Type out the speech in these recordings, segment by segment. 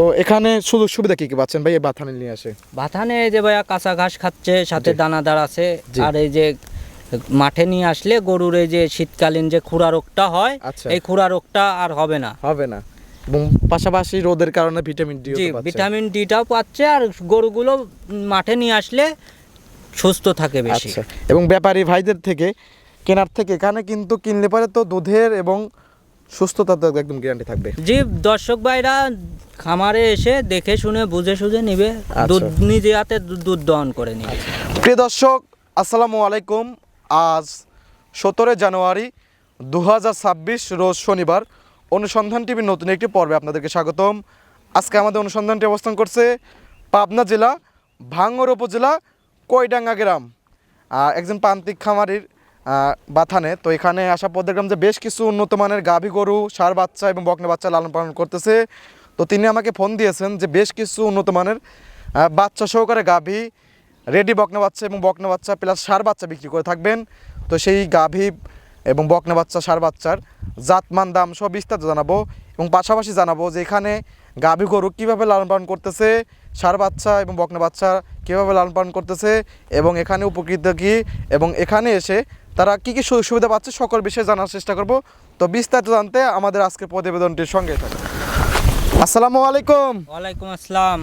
তো এখানে সুযোগ সুবিধা কি কি পাচ্ছেন ভাই এই বাথানে নিয়ে আসে বাথানে এই যে ভাইয়া কাঁচা ঘাস খাচ্ছে সাথে। দানাদার আছে আর এই যে মাঠে নিয়ে আসলে গরুর এই যে শীতকালীন যে খুরা রোগটা হয় আচ্ছা। এই খুরা রোগটা আর হবে না। হবে না। এবং পাশাপাশি রোদের কারণে ভিটামিন ডি জি ভিটামিন ডিটাও পাচ্ছে আর গরুগুলো মাঠে নিয়ে আসলে সুস্থ থাকে বেশি। আচ্ছা। এবং ব্যাপারী ভাইদের থেকে কেনার থেকে এখানে কিন্তু কিনলে পরে তো দুধের এবং সুস্থতা তো একদম গ্যারান্টি থাকবে। জি দর্শক ভাইরা খামারে এসে দেখে শুনে বুঝে সুঝে নিবে। আচ্ছা। দুধ নিজে হাতে দুধ দহন করে নিবে। প্রিয় দর্শক আসসালামু আলাইকুম। আজ সতেরো জানুয়ারি দু হাজার ছাব্বিশ রোজ শনিবার অনুসন্ধান টিভির নতুন একটি পর্বে আপনাদেরকে স্বাগতম। আজকে আমাদের অনুসন্ধানটি অবস্থান করছে পাবনা জেলা ভাঙ্গর উপজেলা কয়ডাঙ্গা গ্রাম। একজন প্রান্তিক খামারির বাথানে। তো এখানে আসা পর দেখলাম যে বেশ কিছু উন্নত মানের গাভী গরু, সার বাচ্চা এবং বকনা বাচ্চা লালন পালন করতেছে। তো তিনি আমাকে ফোন দিয়েছেন যে বেশ কিছু উন্নত মানের বাচ্চা সহকারে গাভী রেডি বকনা বাচ্চা এবং বকনা বাচ্চা প্লাস সার বাচ্চা বিক্রি করে থাকবেন। তো সেই গাভী এবং বকনা বাচ্চা, সার বাচ্চার জাতমান, দাম সব বিস্তারিত জানাব এবং পাশাপাশি জানাব যে এখানে গাভী গরু কীভাবে লালন পালন করতেছে, সার বাচ্চা এবং বকনা বাচ্চা কীভাবে লালন পালন করতেছে এবং এখানে উপকৃত কী এবং এখানে এসে তারা কী কী সুযোগ সুবিধা পাচ্ছে সকল বিষয়ে জানার চেষ্টা করব। তো বিস্তারিত জানতে আমাদের আজকের প্রতিবেদনটির সঙ্গে থাকুন। আসসালামু আলাইকুম। ওয়ালাইকুম আসসালাম।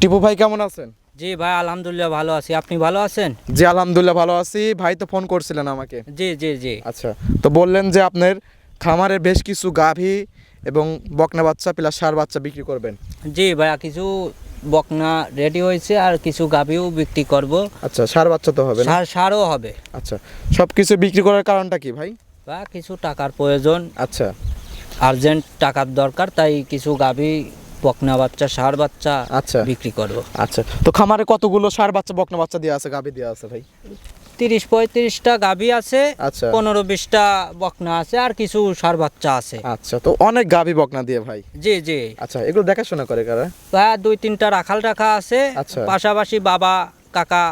টিপু ভাই কেমন আছেন? জি ভাই আলহামদুলিল্লাহ ভালো আছি। আপনি ভালো আছেন? জি আলহামদুলিল্লাহ ভালো আছি। ভাই তো ফোন করছিলেন আমাকে। জি জি জি। আচ্ছা তো বললেন যে আপনার খামারের বেশ কিছু গাভী এবং বকনা বাচ্চা প্লাস সার বাচ্চা বিক্রি করবেন। জি ভাইয়া কিছু বকনা রেডি হয়েছে আর কিছু গাভিও বিক্রি করব। আচ্ছা সার বাচ্চা তো হবে সার সারও হবে। আচ্ছা সব কিছু বিক্রি করার কারণটা কি ভাই? বা কিছু টাকার প্রয়োজন। আচ্ছা। আর্জেন্ট টাকার দরকার তাই কিছু গাভি বকনা বাচ্চা সার বাচ্চা আচ্ছা। বিক্রি করব। আচ্ছা তো খামারে কতগুলো সার বাচ্চা বকনা বাচ্চা দেওয়া আছে গাভি দেওয়া আছে ভাই? তিরিশ পঁয়ত্রিশটা গাভি আছে আচ্ছা। পনেরো বিশটা বকনা আছে আর কিছু সার বাচ্চা আছে। আচ্ছা তো অনেক গাভী বকনা দিয়ে ভাই? জি জি। আচ্ছা এগুলো দেখাশোনা করে কারা? বা দুই তিনটা রাখাল রাখা আছে আচ্ছা। পাশাপাশি বাবা কাকা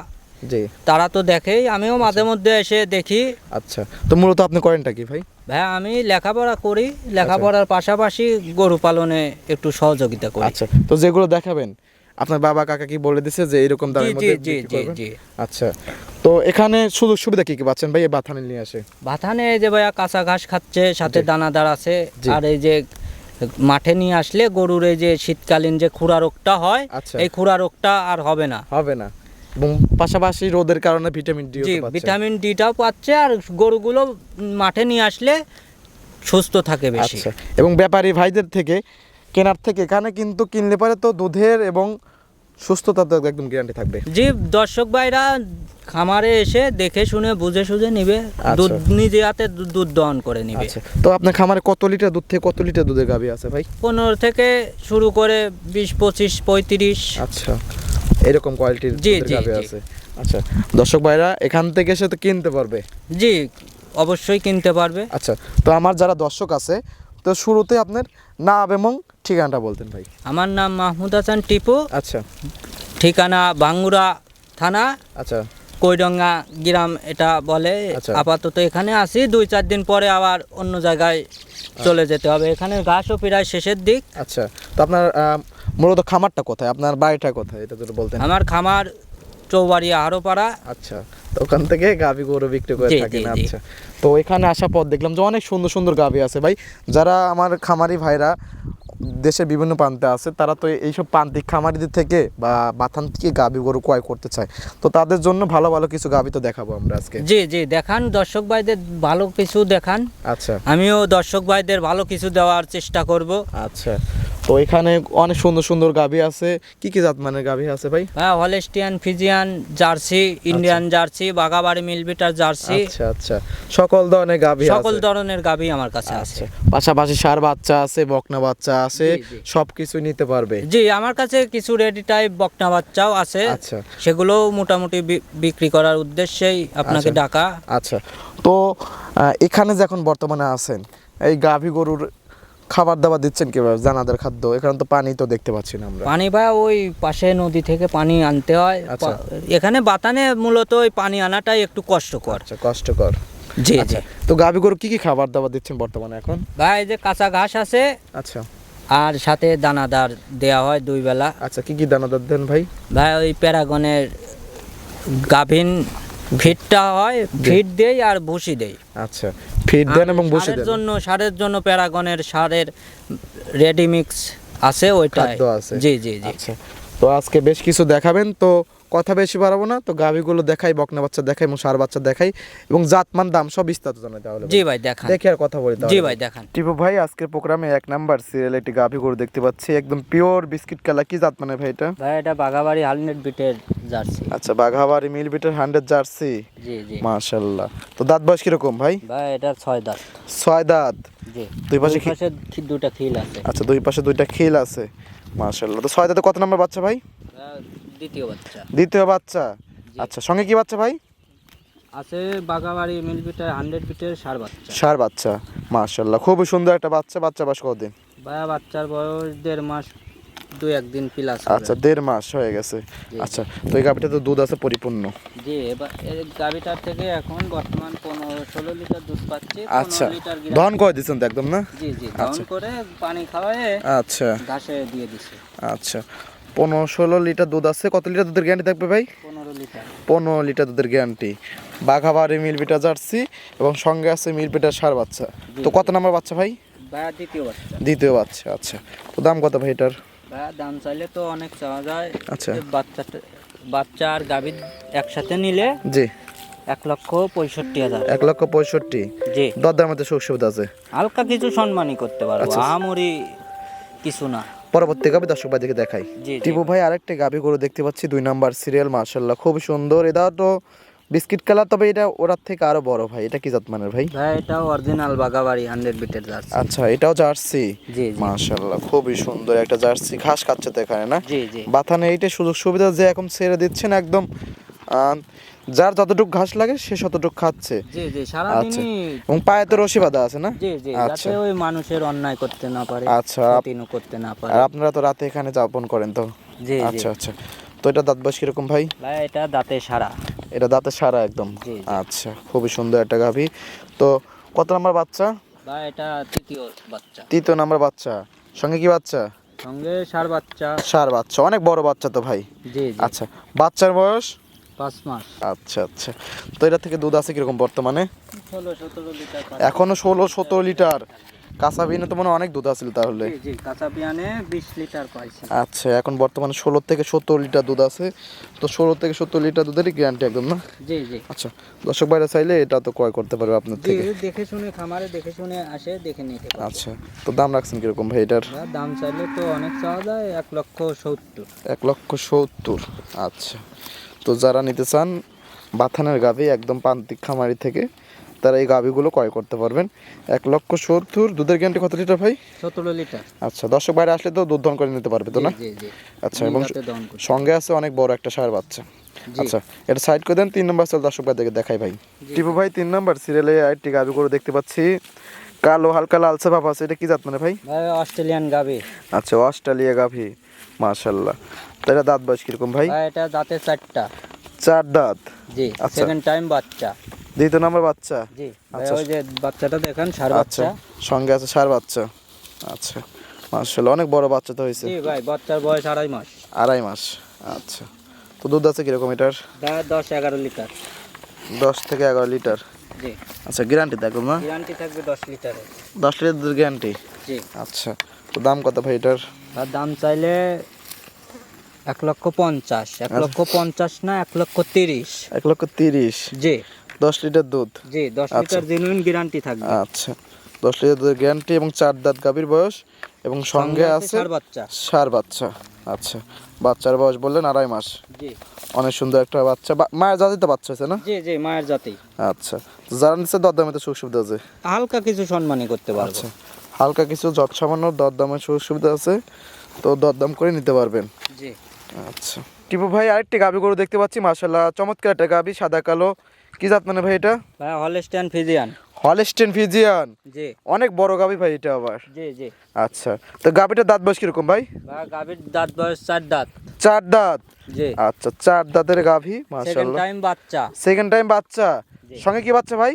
জি। তারা তো দেখেই আমিও মাঝে মধ্যে এসে দেখি। আচ্ছা তো মূলত আপনি করেনটা কি ভাই? ভাই আমি লেখাপড়া করি লেখাপড়ার পাশাপাশি গরু পালনে একটু সহযোগিতা করি। আচ্ছা তো যেগুলো দেখাবেন আপনার বাবা কাকা কি বলে দিছে যে এরকম দামের জি মধ্যে জি জি জি। আচ্ছা। তো এখানে সুযোগ সুবিধা কি কি পাচ্ছেন ভাই এই বাথানে নিয়ে আসে বাথানে যে ভাইয়া কাঁচা ঘাস খাচ্ছে সাথে। দানাদার আছে। আর এই যে মাঠে নিয়ে আসলে গরুর এই যে শীতকালীন যে খুরা রোগটা হয় আচ্ছা। এই খুরা রোগটা আর হবে না। হবে না। এবং পাশাপাশি রোদের কারণে ভিটামিন ডি জি ভিটামিন ডিটাও পাচ্ছে আর গরুগুলো মাঠে নিয়ে আসলে সুস্থ থাকে বেশি। আচ্ছা। এবং ব্যাপারী ভাইদের থেকে কেনার থেকে এখানে কিন্তু কিনলে পরে তো দুধের এবং সুস্থতা তো একদম গ্যারান্টি থাকবে। জি দর্শক ভাইরা খামারে এসে দেখে শুনে বুঝে সুঝে নিবে। আচ্ছা। দুধ নিজে হাতে দুধ দহন করে নিবে। আচ্ছা। তো আপনার খামারে কত লিটার দুধ থেকে কত লিটার দুধের গাভী আছে ভাই? পনেরো থেকে শুরু করে বিশ পঁচিশ পঁয়ত্রিশ। আচ্ছা। এরকম কোয়ালিটির জি, জি। আছে। আচ্ছা। দর্শক ভাইরা এখান থেকে এসে তো কিনতে পারবে। জি অবশ্যই কিনতে পারবে। আচ্ছা। তো আমার যারা দর্শক আছে তো শুরুতে আপনার নাম এবং ঠিকানাটা বলতেন ভাই। আমার নাম মাহমুদ হাসান টিপু। আচ্ছা। ঠিকানা বাঙ্গুরা থানা। আচ্ছা। কৈডঙ্গা গ্রাম এটা বলে। আচ্ছা। আপাতত এখানে আসি দুই চার দিন পরে আবার অন্য জায়গায় চলে যেতে হবে। এখানে ঘাসও প্রায় শেষের দিক। আচ্ছা। তো আপনার মূলত খামারটা কোথায়? আপনার বাড়িটা কোথায়? এটা যদি বলতেন। আমার খামার চৌবাড়িয়া আরোপাড়া। আচ্ছা তো ওখান থেকে গাভী গরু বিক্রি করে থাকেন। আচ্ছা। তো এখানে আসার পর দেখলাম যে অনেক সুন্দর সুন্দর গাভী আছে। ভাই যারা আমার খামারি ভাইরা দেশের বিভিন্ন প্রান্তে আছে তারা তো এইসব প্রান্তিক খামারিদের থেকে বা বাথান থেকে গাভী গরু ক্রয় করতে চায়। তো তাদের জন্য ভালো ভালো কিছু গাভী তো দেখাবো আমরা আজকে। জি জি দেখান দর্শক ভাইদের ভালো কিছু দেখান। আচ্ছা। আমিও দর্শক ভাইদের ভালো কিছু দেওয়ার চেষ্টা করব। আচ্ছা। তো এখানে অনেক সুন্দর সুন্দর গাভী আছে। কি কি জাত মানের গাভী আছে ভাই? হ্যাঁ Holstein Friesian Jersey Indian Jersey Bagabari মিলবিটার Jersey. আচ্ছা আচ্ছা। সকল ধরনের গাভী সকল ধরনের গাভি আমার কাছে আছে। আচ্ছা পাশাপাশি সার বাচ্চা আছে বকনা বাচ্চা আছে। জি, জি। সবকিছু নিতে পারবে। জি আমার কাছে কিছু রেডি টাইপ বকনা বাচ্চাও আছে। আচ্ছা। সেগুলো মোটামুটি বিক্রি করার উদ্দেশ্যেই আপনাকে আচ্ছা। ডাকা। আচ্ছা। তো এখানে যে এখন বর্তমানে আছেন এই গাভী গরুর খাবার দাবার দিচ্ছেন কীভাবে? জানাদের খাদ্য। এখানে তো পানি তো দেখতে পাচ্ছি না আমরা। পানি বা ওই পাশে নদী থেকে পানি আনতে হয়। আচ্ছা। এখানে বাতানে মূলত ওই পানি আনাটাই একটু কষ্টকর। আচ্ছা কষ্টকর। জি জি। আচ্ছা তো গাভী গরু কি কি খাবার দাবার দিচ্ছেন বর্তমানে এখন? ভাই যে কাঁচা ঘাস আছে। আচ্ছা। আর সাথে দানাদার দেওয়া হয় দুই বেলা। আচ্ছা কি কি দানাদার দেন ভাই? ভাই ওই প্যারাগনের গাভিন ফিটটা হয় ফিট দেই আর ভুসি দেই। আচ্ছা ভিট দেন এবং ভুসি দেন। জন্য সারের জন্য প্যারাগনের সারের রেডি মিক্স আছে ওইটাই। আছে। জি জি জি। আচ্ছা তো আজকে বেশ কিছু দেখাবেন তো কথা বেশি বাড়াবো না তো গাভিগুলো দেখাই বকনা বাচ্চা দেখাই এবং সার বাচ্চা দেখাই এবং জাতমান দাম সব বিস্তারিত জানাই তাহলে। জি ভাই দেখান। দেখে আর কথা বলি জি ভাই দেখান। টিপু ভাই আজকের প্রোগ্রামে এক নাম্বার সিরিয়াল একটি গাভি গরু দেখতে পাচ্ছি। একদম পিওর বিস্কিট কালার কি জাত মানে ভাই এটা? ভাই এটা বাঘাবাড়ি হালনেট বিটের জার্সি আচ্ছা বাঘাবাড়ি মিল বিটের হান্ড্রেড জার্সি জি জি। মাশাল্লাহ। তো দাঁত বয়স কীরকম ভাই? ভাই এটা ছয় দাঁত। ছয় দাঁত? জি। দুই পাশে দুই পাশে খি- দুটা খিল আছে। আচ্ছা দুই পাশে দুইটা খিল আছে। মাশাল্লাহ তো ছয় দাঁতে কত নম্বর বাচ্চা ভাই? দ্বিতীয় বাচ্চা। দ্বিতীয় বাচ্চা। আচ্ছা সঙ্গে কি বাচ্চা ভাই? আছে বাঘাবাড়ি মিল বিটের হান্ড্রেড বিটের সার বাচ্চা। সার বাচ্চা মাশাল্লাহ খুবই সুন্দর একটা বাচ্চা বাচ্চা বাস কতদিন? ভাই বাচ্চার বয়স দেড় মাস দুই একদিন প্লাস আচ্ছা দেড় মাস হয়ে গেছে। আচ্ছা তো এই গাভিটা তো দুধ আছে পরিপূর্ণ? জি এবার গাভিটার থেকে এখন বর্তমান পনেরো ষোলো লিটার দুধ পাচ্ছি আচ্ছা দহন করে দিচ্ছেন তো একদম না? জি জি আচ্ছা। করে পানি খাওয়ায়ে আচ্ছা। ঘাসে দিয়ে দিছে। আচ্ছা পনেরো ষোলো লিটার দুধ আছে কত লিটার দুধের গ্যারান্টি থাকবে ভাই? পনেরো লিটার। দুধের গ্যারান্টি বাঘাবাড়ি মিলবিটা জার্সি এবং সঙ্গে আছে মিলবিটার সার বাচ্চা। তো কত নাম্বার বাচ্চা ভাই? দ্বিতীয় বাচ্চা। দ্বিতীয় বাচ্চা আচ্ছা। তো দাম কত ভাই এটার? দাম চাইলে তো অনেক চাওয়া যায়। আচ্ছা। বাচ্চাটা বাচ্চা আর একসাথে নিলে জি। এক লক্ষ পঁয়ষট্টি হাজার। এক লক্ষ পঁয়ষট্টি। জি। দরদার মধ্যে সুখ সুবিধা আছে। হালকা কিছু সম্মানই করতে পারব আচ্ছা। আহামরি কিছু না। পরবর্তী গাবি দর্শক দেখাই। টিপু ভাই আরেকটা গাবি গরু দেখতে পাচ্ছি দুই নাম্বার সিরিয়াল মার্শাল্লাহ খুব সুন্দর। এটা তো বিস্কিট কালার তবে এটা ওটার থেকে আরও বড় ভাই। এটা কি জাত মানের ভাই? ভাই এটা অরিজিনাল বাগাবাড়ি হান্ড্রেড বিটের জার্সি। আচ্ছা এটাও জার্সি? জি জি। মার্শাল্লাহ খুবই সুন্দর একটা জার্সি। ঘাস খাচ্ছে তো এখানে না? জি জি। বাথানে এইটা সুযোগ সুবিধা যে এখন ছেড়ে দিচ্ছেন একদম। যার যতটুকু ঘাস লাগে সে ততটুকু খাচ্ছে। জি জি আচ্ছা সারাদিনই এবং পায়ে তো রশি বাঁধা আছে না? জি জি আচ্ছা। যাতে ওই মানুষের অন্যায় করতে না পারে আচ্ছা আপ- করতে না পারে। আর আপনারা তো রাতে এখানে যাপন করেন তো? জি আচ্ছা আচ্ছা। তো এটা দাঁত বয়স কীরকম ভাই? ভাই এটা দাঁতে সারা। এটা দাঁতে সারা একদম। আচ্ছা খুবই সুন্দর একটা গাভী। তো কত নাম্বার বাচ্চা? ভাই এটা তৃতীয় বাচ্চা। তৃতীয় নাম্বার বাচ্চা। সঙ্গে কি বাচ্চা? সঙ্গে সার বাচ্চা। সার বাচ্চা অনেক বড় বাচ্চা তো ভাই। জি জি। আচ্ছা বাচ্চার বয়স? পাঁচ মাস। আচ্ছা আচ্ছা। তো এটা থেকে দুধ আছে কীরকম বর্তমানে? এখনও ষোলো সতেরো লিটার। কাঁচা বিনে তো মনে অনেক দুধ আছিল তাহলে। জি জি কাঁচা পিয়ানে বিশ লিটার পাইছি। আচ্ছা এখন বর্তমানে ষোলো থেকে সত্তর লিটার দুধ আছে। তো ষোলো থেকে সত্তর লিটার দুধেরই গ্যারান্টি একদম না? জি জি। আচ্ছা দর্শক ভাইরা চাইলে এটা তো ক্রয় করতে পারবে আপনার থেকে। দেখে শুনে খামারে দেখে শুনে আসে দেখে নিতে আচ্ছা তো দাম রাখছেন কীরকম ভাই এটার? দাম চাইলে তো অনেক চাওয়া যায় এক লক্ষ সত্তর। এক লক্ষ সত্তর আচ্ছা। তো যারা নিতে চান বাথানের গাভি একদম প্রান্তিক খামারি থেকে তারা এই গাভিগুলো ক্রয় করতে পারবেন। এক লক্ষ সত্তর দুধের গ্যারান্টি কত লিটার ভাই? সতেরো লিটার। আচ্ছা দর্শক বাইরে আসলে তো দুধ ধন করে নিতে পারবে তো না? আচ্ছা এবং দহন। সঙ্গে আছে অনেক বড় একটা সার বাচ্চা। আচ্ছা এটা সাইড করে দেন তিন নম্বর সেল দর্শক ভাই দেখে দেখাই ভাই। টিপু ভাই তিন নম্বর সিরিয়ালে আরেকটি গাভি করে দেখতে পাচ্ছি। কালো হালকা লালচে ভাব আছে এটা কি জাত মানে ভাই? ভাই অস্ট্রেলিয়ান গাবি আচ্ছা অস্ট্রেলিয়া গাভি মাশাল্লাহ এটা দাঁত বয়স কীরকম ভাই? ভাই এটা দাঁতে চারটা। চার দাঁত। জি আচ্ছা। সেকেন্ড টাইম বাচ্চা। দ্বিতীয় নাম্বার বাচ্চা? জি। আচ্ছা। ওই যে বাচ্চাটা দেখেন সার আচ্ছা বাচ্চা। সঙ্গে আছে সার বাচ্চা। আচ্ছা মাশাল্লাহ অনেক বড় বাচ্চা তো হয়েছে। জি ভাই বাচ্চার বয়স আড়াই মাস। আড়াই মাস আচ্ছা। তো দুধ আছে কীরকম এটার? দশ এগারো লিটার। দশ থেকে এগারো লিটার। জি। আচ্ছা গ্যারান্টি দেখুন না গ্যারান্টি থাকবে দশ লিটারের দশ লিটার গ্যারান্টি জি। আচ্ছা তো দাম কত ভাই এটার? আর দাম চাইলে এক লক্ষ পঞ্চাশ এক লক্ষ পঞ্চাশ না এক লক্ষ তিরিশ। এক লক্ষ তিরিশ। জি। দশ লিটার দুধ? জি দশ আচ্ছা। লিটার জেনুইন গ্যারান্টি থাকবে। আচ্ছা। দশ লিটার দুধের গ্যারান্টি এবং চার দাঁত গাভীর বয়স এবং সঙ্গে আছে সার বাচ্চা। সার বাচ্চা। আচ্ছা। বাচ্চার বয়স বললেন আড়াই মাস। জি। অনেক সুন্দর একটা বাচ্চা। মায়ের জাতি তো বাচ্চা আছে না? জি জি মায়ের জাতি। আচ্ছা। যারা নিচ্ছে দরদামে তো সুখ সুবিধা আছে। হালকা কিছু সম্মানই করতে পারব। আচ্ছা। হালকা কিছু যত সামান্য দরদামের সুযোগ সুবিধা আছে তো দরদাম করে নিতে পারবেন। জি। আচ্ছা। টিপু ভাই আরেকটি গাভি গরু দেখতে পাচ্ছি। মাশাল্লাহ চমৎকার একটা গাভি সাদা কালো। কি জাত মানে ভাই এটা? ভাই হলস্টাইন ফিজিয়ান হলস্টেন ফিজিয়ান জি। অনেক বড় গাভি ভাই এটা আবার। জি জি। আচ্ছা তো গাভিটার দাঁত বয়স কীরকম ভাই? ভাই গাভীর দাঁত বয়স চার দাঁত। চার দাঁত? জি। আচ্ছা চার দাঁতের গাভি সেকেন্ড টাইম বাচ্চা। সেকেন্ড টাইম বাচ্চা। সঙ্গে কি বাচ্চা ভাই?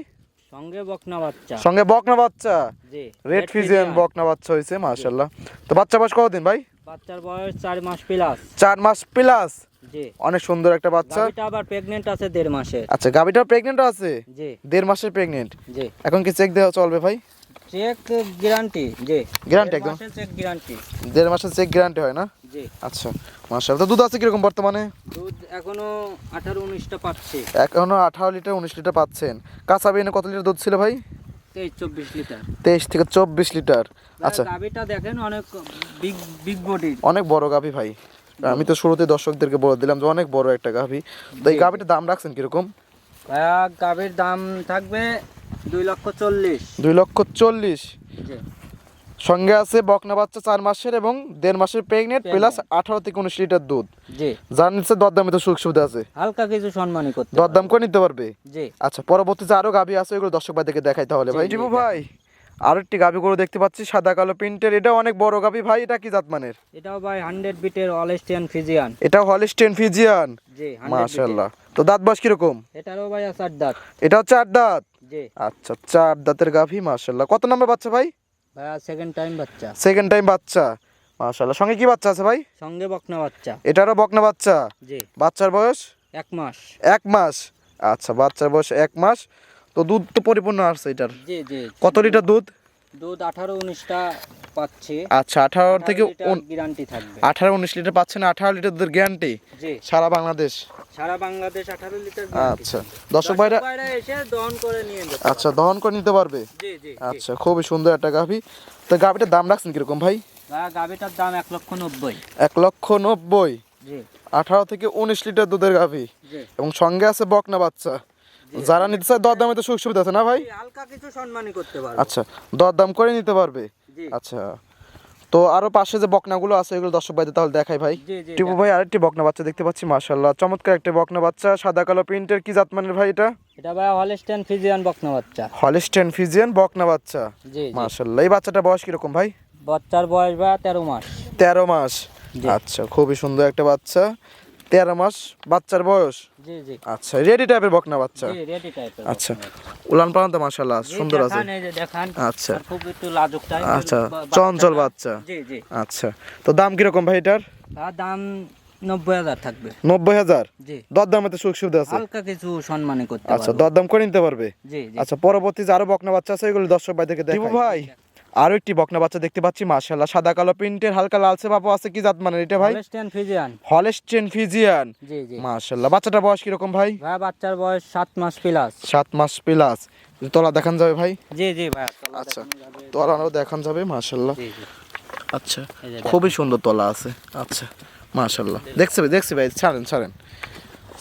সঙ্গে বকনা বাচ্চা। সঙ্গে বকনা বাচ্চা। জি রেড ফিজিয়ান বকনা বাচ্চা হয়েছে মাশাল্লাহ তো বাচ্চা বয়স কতদিন ভাই? বাচ্চার বয়স চার মাস প্লাস চার মাস প্লাস জি। অনেক সুন্দর একটা বাচ্চা। আবার প্রেগনেন্ট আছে দেড় মাসের। আচ্ছা গাবিটা প্রেগনেন্ট আছে? জি। দেড় মাসের প্রেগনেন্ট জি। এখন কি চেক দেওয়া চলবে ভাই? চেক গ্যারান্টি জি। Guarantee একদম? চেক গ্যারান্টি দেড় মাসের চেক গ্যারান্টি হয় না? জি। আচ্ছা মাশাল্লাহ তো দুধ আছে কীরকম বর্তমানে? দুধ এখনও আঠারো উনিশটা পাচ্ছি। এখনও আঠারো লিটার উনিশ লিটার পাচ্ছেন। কাঁচা বিনে কত লিটার দুধ ছিল ভাই? তেইশ চব্বিশ লিটার। তেইশ থেকে চব্বিশ লিটার। আচ্ছা। দেখেন অনেক বিগ বিগ বডি অনেক বড় গাভি ভাই। আমি তো শুরুতে দর্শকদেরকে বলে দিলাম যে অনেক বড় একটা গাভি। তো এই। গাভিটার দাম রাখছেন কীরকম? গাভির দাম থাকবে দুই লক্ষ চল্লিশ। দুই লক্ষ চল্লিশ। সঙ্গে আছে বকনা বাচ্চা চার মাসের এবং দেড় মাসের প্রেগনেন্ট প্লাস আঠারো থেকে উনিশ লিটার দুধ। জি। যার নিচে দরদামে তো সুযোগ সুবিধা আছে। হালকা কিছু সম্মানই করতে দরদাম করে নিতে পারবে। জি। আচ্ছা পরবর্তীতে আরও গাভি আছে ওইগুলো দর্শক ভাইদেরকে দেখাই তাহলে। ভাই জি, জি, ভাই আরও একটি গাভি গরু দেখতে পাচ্ছি সাদা কালো প্রিন্টের। এটা অনেক বড় গাভি ভাই এটা কি জাতমানের? এটাও ভাই হান্ড্রেড বিটের অলেস্টিয়ান ফিজিয়ান এটা হলিস্টেন ফিজিয়ান জি 100 মাশাআল্লাহ। তো দাঁত বয়স কীরকম? বিটের। এটারও ভাই আট দাঁত। এটা হচ্ছে আট দাঁত? জি। আচ্ছা চার দাঁতের গাভি মাশাআল্লাহ। কত নম্বর বাচ্চা ভাই? ভাইয়া সেকেন্ড টাইম বাচ্চা। সেকেন্ড টাইম বাচ্চা। মাশাআল্লাহ। সঙ্গে কি বাচ্চা আছে ভাই? সঙ্গে বকনা বাচ্চা। এটারও বকনা বাচ্চা? জি। বাচ্চার বয়স? এক মাস। এক মাস। আচ্ছা বাচ্চার বয়স এক মাস। তো দুধ তো পরিপূর্ণ আসছে এটার। জি জি কত লিটার দুধ? দুধ আঠারো উনিশটা পাচ্ছি। আচ্ছা আঠারো থেকে গ্যারান্টি থাকবে। আঠারো উনিশ লিটার পাচ্ছেন আঠারো লিটার দুধের গ্যারান্টি জি। সারা বাংলাদেশ? সারা বাংলাদেশ আঠারো লিটার আচ্ছা। দর্শক ভাইরা এসে দহন করে নিয়ে যেতে আচ্ছা দহন করে নিতে পারবে? জি জি আচ্ছা খুবই সুন্দর একটা গাভি। তো গাভিটার দাম রাখছেন কীরকম ভাই? গাভিটার দাম এক লক্ষ নব্বই। এক লক্ষ নব্বই? জি। আঠারো থেকে উনিশ লিটার দুধের গাভি। জি। এবং সঙ্গে আছে বকনা বাচ্চা। যারা নিতে চায় দরদামে তো সুযোগ সুবিধা আছে না ভাই? হালকা কিছু সম্মানই করতে পারব। আচ্ছা দরদাম করে নিতে পারবে? জি। আচ্ছা তো আরও পাশে যে বকনাগুলো আছে এগুলো দর্শক ভাইদের তাহলে দেখাই ভাই। টিপু ভাই আরেকটি বকনা বাচ্চা দেখতে পাচ্ছি মাশাল্লাহ চমৎকার একটা বকনা বাচ্চা সাদা কালো প্রিন্টের কি জাতমানের ভাই এটা? এটা ভাইয়া হলেস্টেন ফিজিয়ান বকনা বাচ্চা। হলিস্টেন ফিজিয়ান বকনা বাচ্চা। জি মাশাল্লাহ এই বাচ্চাটা বয়স কীরকম ভাই? বাচ্চার বয়স ভাইয়া তেরো মাস। তেরো মাস। আচ্ছা খুবই সুন্দর একটা বাচ্চা। তেরো মাস বাচ্চার বয়স? জি জি। আচ্ছা রেডি টাইপের বকনা বাচ্চা? জি রেডি টাইপের আচ্ছা। উলান পালান তো মাশাল্লাহ সুন্দর আছে। এই যে দেখান। আচ্ছা। খুব একটু লাজুক টাইপের আচ্ছা চঞ্চল বাচ্চা। জি জি। আচ্ছা তো দাম কীরকম ভাই এটার? তার দাম নব্বই হাজার থাকবে। নব্বই হাজার? জি। দরদামে তো সুযোগ সুবিধা আছে। হালকা কিছু সম্মানই করতে আচ্ছা দরদাম করে নিতে পারবে? জি জি। আচ্ছা পরবর্তী যে আরও বকনা বাচ্চা আছে এগুলো দর্শক ভাইদেরকে দেখো ভাই। আরও একটি বকনা বাচ্চা দেখতে পাচ্ছি মাশাআল্লাহ। সাদা কালো প্রিন্টের হালকা লালচে বাপু আছে কি জাত মানে এটা ভাই? Holstein Friesian. Holstein Friesian. জি জি। মাশাআল্লাহ। বাচ্চাটার বয়স কীরকম ভাই? ভাইয়া বাচ্চার বয়স সাত মাস প্লাস। সাত মাস প্লাস। তলা দেখান যাবে ভাই? জি জি তলা আচ্ছা। তলাও দেখান যাবে মাশাআল্লাহ। জি জি। আচ্ছা। খুবই সুন্দর তলা আছে। আচ্ছা মাশাআল্লাহ। দেখছি ভাই দেখছি ভাই ছাড়েন ছাড়েন।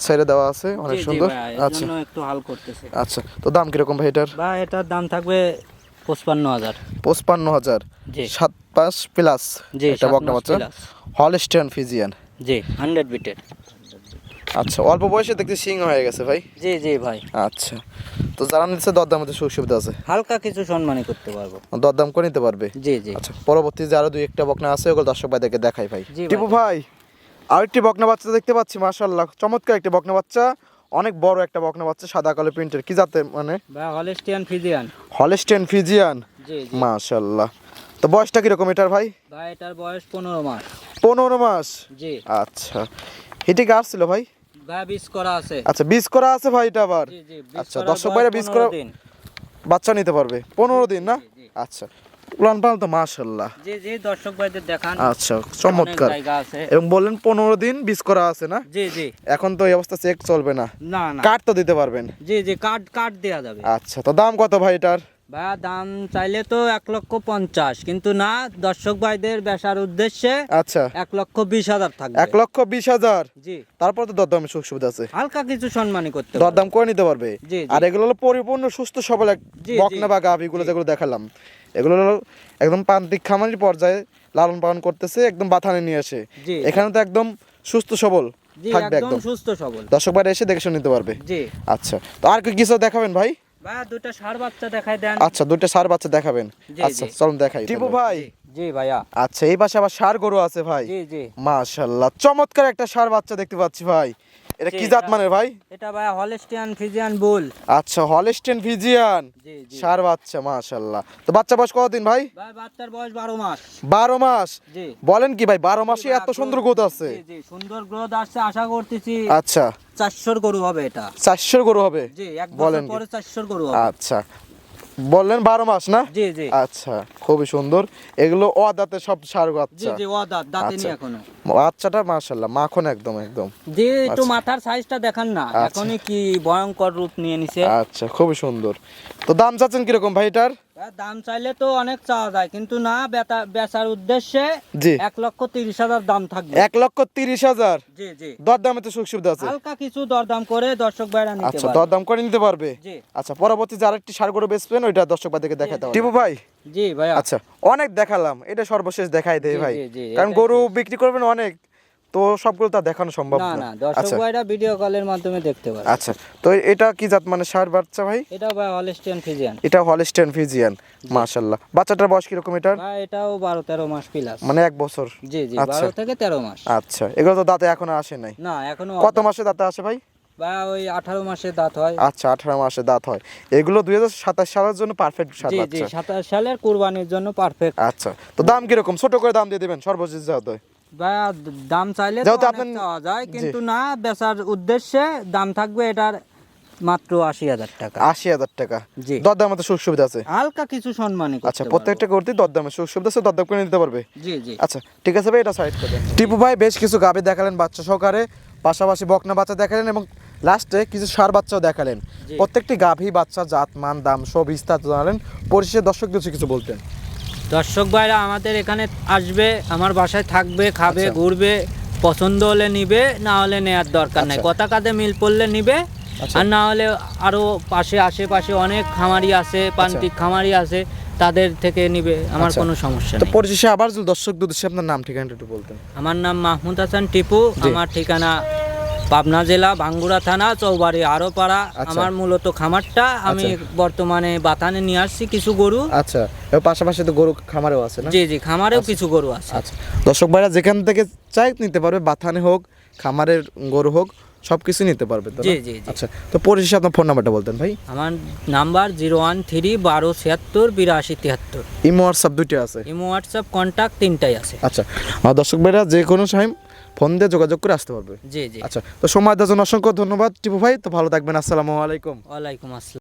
ছেড়ে দেওয়া আছে অনেক সুন্দর। আচ্ছা। একটু হাল করতেছে। আচ্ছা তো দাম কীরকম ভাই এটার? বা এটার দাম থাকবে পঁচপান্ন হাজার। পঁচপান্ন হাজার। সাত পাঁচ প্লাস জি এটা বকনা বাচ্চা হলস্টেন ফিজিয়ান। জি হান্ড্রেড বিটের। আচ্ছা অল্প বয়সে দেখতে সিং হয়ে গেছে ভাই। জি জি ভাই। আচ্ছা তো যারা নিচ্ছে দরদাম মধ্যে সুযোগ সুবিধা আছে। হালকা কিছু সম্মানই করতে পারব। দরদাম করে নিতে পারবে? জি জি। আচ্ছা পরবর্তী যে আরও দুই একটা বকনা আছে ওগুলো দর্শক ভাইদেরকে দেখাই ভাই। টিপু ভাই আরেকটি বকনা বাচ্চা দেখতে পাচ্ছি মাশাআল্লাহ। চমৎকার একটি বকনা বাচ্চা। অনেক বড় একটা বকনা বাচ্চা সাদা কালো প্রিন্টের। কি জাতে মানে? Holstein Friesian. Holstein Friesian? জি জি। মাশাআল্লাহ তো বয়সটা কীরকম এটার ভাই? বা এটার বয়স পনেরো মাস। পনেরো মাস? জি। আচ্ছা। হিটে গাছ ছিল ভাই? বীজ করা আছে। আচ্ছা বীজ করা আছে ভাই এটা আবার? জি জি আচ্ছা, দর্শক ভাইরা বীজ করা- বাচ্চা নিতে পারবে। পনেরো দিন না। আচ্ছা। উলান পালান তো মাশাল্লাহ জি জি দর্শক ভাইদের দেখান। আচ্ছা চমৎকার। এবং বললেন পনেরো দিন বীজ করা আছে না? জি জি। এখন তো এই অবস্থা চেক চলবে না। না না। কাঠ তো দিতে পারবেন। জি জি কার্ড কার্ড দেওয়া যাবে। আচ্ছা তো দাম কত ভাই এটার? ভাইয়া দাম চাইলে তো এক লক্ষ পঞ্চাশ কিন্তু না দর্শক ভাইদের বেসার উদ্দেশ্যে আচ্ছা। এক লক্ষ বিশ হাজার থাকবে। এক লক্ষ বিশ হাজার? জি। তারপর তো দরদামের সুখ সুবিধা আছে। হালকা কিছু সম্মানই করতে দরদাম করে নিতে পারবে। আর এগুলো হলো পরিপূর্ণ সুস্থ সবল বকনা। বা যেগুলো দেখালাম। এগুলো হলো একদম প্রান্তিক খামারি পর্যায়ে লালন পালন করতেছে একদম বাথানে নিয়ে আসে। এখানে তো একদম সুস্থ সবল থাকবে একদম সুস্থ সবল। দর্শক বাইরে এসে দেখে নিতে পারবে। জি। আচ্ছা তো আর কি কিছু দেখাবেন ভাই? দুটো ষাড় বাচ্চা দেখাই দেন। আচ্ছা দুটো সার বাচ্চা দেখাবেন। আচ্ছা। চলুন দেখাই টিপু ভাই। জি ভাইয়া। আচ্ছা এই পাশে আবার সার গরু আছে ভাই। জি জি। মাশাল্লাহ চমৎকার একটা সার বাচ্চা দেখতে পাচ্ছি ভাই। এটা কি জাত মানের ভাই? এটা ভাই হলস্টিয়ান ফিজিয়ান বুল। আচ্ছা হলস্টিয়ান ফিজিয়ান? সার বাচ্চা মাশাআল্লাহ। তো বাচ্চা বয়স কতদিন ভাই? ভাই বাচ্চার বয়স বারো মাস। বারো মাস? বলেন কি ভাই বারো মাসে এত সুন্দর গ্রোথ আছে? জি জি সুন্দর গ্রোথ আসছে আশা করতেছি আচ্ছা। চারশোর গরু হবে এটা। চারশোর গরু হবে? জি এক বছর পরে চারশোর গরু হবে। আচ্ছা। বললেন বারো মাস না? জি জি। আচ্ছা খুবই সুন্দর। এগুলো অদাতে সব সার জি বাচ্চা জি ও দাঁতে আচ্ছা। এখনও। বাচ্চাটা মাশাল্লাহ মাখন একদম একদম। জি একটু আচ্ছা। মাথার সাইজটা দেখান না। এখন এখনই কি ভয়ঙ্কর রূপ নিয়ে নিছে। আচ্ছা খুবই সুন্দর। তো দাম চাচ্ছেন কীরকম ভাই এটার? দাম চাইলে তো অনেক চাওয়া যায় কিন্তু না বেচার উদ্দেশ্যে জি। এক লক্ষ তিরিশ হাজার দাম থাকবে। এক লক্ষ তিরিশ হাজার? জি জি। দর দামে তো সুখ সুবিধা আছে। হালকা কিছু দরদাম করে দর্শক ভাইরা নিতে আচ্ছা পারে দর দাম করে নিতে পারবে? জি। আচ্ছা পরবর্তী যার একটি সার গরু বেচবেন ওইটা দর্শক ভাইদেরকে দেখাতে হবে। টিপু ভাই? জি ভাইয়া। আচ্ছা অনেক দেখালাম এটা সর্বশেষ দেখাই দেয় ভাই। কারণ গরু বিক্রি করবেন অনেক তো সবগুলো তো দেখানো সম্ভব না না। দর্শক আচ্ছা। ভাইরা ভিডিও কলের মাধ্যমে দেখতে পারে। আচ্ছা তো এটা কি জাত মানে সার বাচ্চা ভাই? এটা ভাই হলস্টিয়ান ফিজিয়ান এটা হলস্টেন ফিজিয়ান মাশাল্লাহ বাচ্চাটার বয়স কীরকম এটার? ভাই এটাও বারো তেরো মাস প্লাস মানে এক বছর। জি জি আচ্ছা। বারো থেকে তেরো মাস। আচ্ছা এগুলো তো দাঁতে এখনও আসে নাই। না এখনও কত মাসে দাঁতে আসে ভাই? বা ওই আঠারো মাসে দাঁত হয়। আচ্ছা আঠারো মাসে দাঁত হয়। এগুলো দুই হাজার সাতাশ সালের জন্য পারফেক্ট সার জি জি বাচ্চা। সাতাশ সালের কুরবানির জন্য পারফেক্ট আচ্ছা তো দাম কীরকম? ছোট করে দাম দিয়ে দিবেন সর্বশেষ যাতে দাম চাইলে যেহেতু আপনার- চাওয়া যায় কিন্তু না বেচার উদ্দেশ্যে দাম থাকবে এটার মাত্র আশি হাজার টাকা। আশি হাজার টাকা। জি। দরদামে তো সুযোগ সুবিধা আছে? হালকা কিছু আচ্ছা প্রত্যেকটা করতে দরদামে সুযোগ সুবিধা আছে দরদাম করে নিতে পারবে? জি জি। আচ্ছা ঠিক আছে ভাই এটা সাইড করে টিপু ভাই বেশ কিছু গাবে দেখালেন বাচ্চা সহকারে পাশাপাশি বকনা বাচ্চা দেখালেন এবং লাস্টে কিছু সার বাচ্চাও দেখালেন। প্রত্যেকটি গাভী বাচ্চা জাত মান দাম সব বিস্তারিত জানালেন। পরিশেষে দর্শকদের কিছু বলতেন। দর্শক ভাইরা আমাদের এখানে আসবে আমার বাসায় থাকবে খাবে আচ্ছা। ঘুরবে পছন্দ হলে নিবে না হলে নেয়ার দরকার নাই আচ্ছা। কথা কাজে মিল পড়লে নিবে আচ্ছা। আর না হলে আরও পাশে আশেপাশে অনেক খামারি আছে প্রান্তিক খামারি আছে তাদের থেকে নিবে আমার। কোনো সমস্যা নেই পরিশেষে আবার যদি দর্শকদের উদ্দেশ্যে আপনার নাম ঠিকানাটা একটু বলতেন আমার নাম মাহমুদ হাসান টিপু আমার ঠিকানা পাবনা জেলা ভাঙ্গুড়া থানা চৌবাড়ি আরোপাড়া আচ্ছা। আমার মূলত খামারটা। আমি বর্তমানে বাতানে নিয়ে আসছি কিছু গরু। আচ্ছা এর পাশাপাশি তো গরু খামারেও আছে না? জি জি খামারেও কিছু গরু আছে। আচ্ছা। দর্শক ভাইরা যেখান থেকে চাই নিতে পারবে বাথানে হোক খামারের গরু হোক সব কিছু নিতে পারবে জি, জি। আচ্ছা তো পরিশেষে আপনার ফোন নাম্বারটা বলতেন ভাই। আমার নাম্বার জিরো ওয়ান থ্রি বারো ছিয়াত্তর বিরাশি তিয়াত্তর। ইমো হোয়াটসঅ্যাপ দুইটা আছে? ইমো হোয়াটসঅ্যাপ কন্ট্যাক্ট তিনটাই আছে। আচ্ছা। আর দর্শক ভাইরা যে কোনো টাইম ফোন দিয়ে যোগাযোগ করে আসতে পারবে। জি জি। আচ্ছা তো সময় দেওয়ার জন্য অসংখ্য ধন্যবাদ টিপু ভাই তো ভালো থাকবেন আসসালামু আলাইকুম। ওয়ালাইকুম আসসালাম।